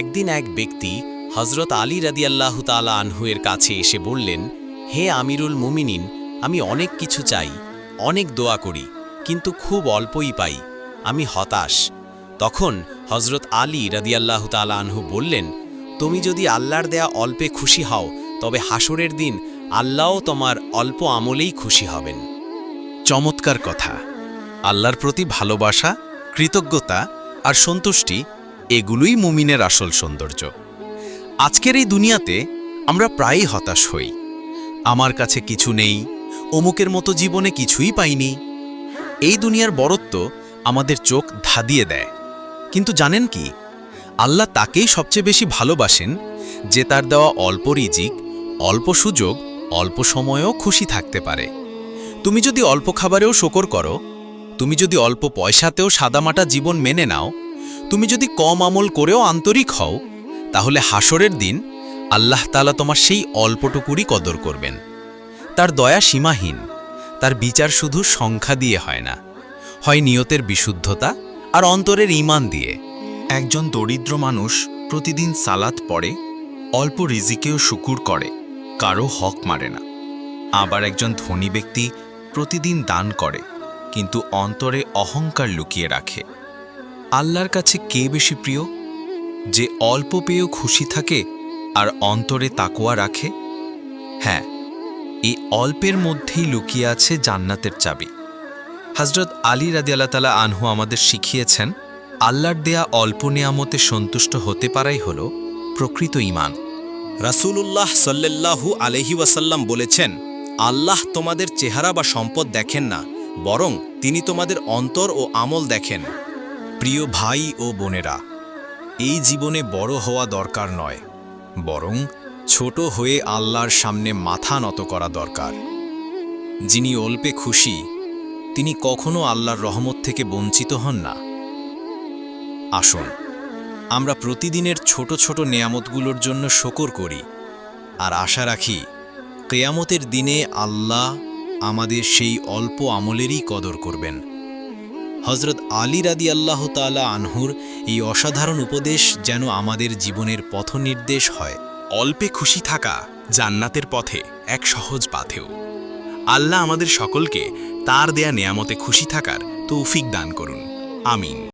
একদিন এক ব্যক্তি হজরত আলী রাদিয়াল্লাহু তালা আনহুয়ের কাছে এসে বললেন, হে আমিরুল মুমিনিন, আমি অনেক কিছু চাই, অনেক দোয়া করি, কিন্তু খুব অল্পই পাই, আমি হতাশ। তখন হজরত আলী রাদিয়াল্লাহু তালা আনহু বললেন, তুমি যদি আল্লাহর দেয়া অল্পে খুশি হও, তবে হাসরের দিন আল্লাহও তোমার অল্প আমলেই খুশি হবেন। চমৎকার কথা। আল্লাহর প্রতি ভালোবাসা, কৃতজ্ঞতা আর সন্তুষ্টি এগুলোই মুমিনের আসল সৌন্দর্য। আজকের এই দুনিয়াতে আমরা প্রায়ই হতাশ হই। আমার কাছে কিছু নেই, অমুকের মতো জীবনে কিছুই পাইনি। এই দুনিয়ার বরত্ব আমাদের চোখ ধাদিয়ে দেয়। কিন্তু জানেন কি, আল্লাহ তাকেই সবচেয়ে বেশি ভালোবাসেন যে তার দেওয়া অল্প রিজিক, অল্প সুযোগ, অল্প সময়েও খুশি থাকতে পারে। তুমি যদি অল্প খাবারেও শকর করো, তুমি যদি অল্প পয়সাতেও সাদামাটা জীবন মেনে নাও তুমি যদি কম আমল করেও আন্তরিক হও, তাহলে হাসরের দিন আল্লাহ তালা তোমার সেই অল্পটুকুরই কদর করবেন। তার দয়া সীমাহীন, তার বিচার শুধু সংখ্যা দিয়ে হয় না, হয় নিয়তের বিশুদ্ধতা আর অন্তরের ঈমান দিয়ে। একজন দরিদ্র মানুষ প্রতিদিন সালাত পড়ে, অল্প রিজিকেও শুকুর করে, কারও হক মারে না। আবার একজন ধনী ব্যক্তি প্রতিদিন দান করে, কিন্তু অন্তরে অহংকার লুকিয়ে রাখে। আল্লাহর কাছে কে বেশি প্রিয়? যে অল্প পেয়েও খুশি থাকে আর অন্তরে তাকোয়া রাখে? হ্যাঁ এই অল্পের মধ্যেই লুকিয়ে আছে জান্নাতের চাবি। হজরত আলী রাদিয়াল্লাহ তালা আনহু আমাদের শিখিয়েছেন, আল্লাহর দেয়া অল্প নেয়ামতে সন্তুষ্ট হতে পারাই হল প্রকৃত ঈমান। রাসূলুল্লাহ সাল্লাল্লাহু আলহি ওয়াসাল্লাম বলেছেন, আল্লাহ তোমাদের চেহারা বা সম্পদ দেখেন না, বরং তিনি তোমাদের অন্তর ও আমল দেখেন। প্রিয় ভাই ও বোনেরা, এই জীবনে বড় হওয়া দরকার নয়, বরং ছোট হয়ে আল্লাহর সামনে মাথা নত করা দরকার। যিনি অল্পে খুশি, তিনি কখনো আল্লাহর রহমত থেকে বঞ্চিত হন না। আসুন, আমরা প্রতিদিনের ছোট ছোট নেয়ামতগুলোর জন্য শকর করি আর আশা রাখি, কেয়ামতের দিনে আল্লাহ আমাদের সেই অল্প আমলেরই কদর করবেন। হজরত আলী রাদি আল্লাহ তালা আনহুর এই অসাধারণ উপদেশ যেন আমাদের জীবনের পথ নির্দেশ হয়। অল্পে খুশি থাকা জান্নাতের পথে এক সহজ পাথেও। আল্লাহ আমাদের সকলকে তার দেয়া নেয়ামতে খুশি থাকার তৌফিক দান করুন। আমিন।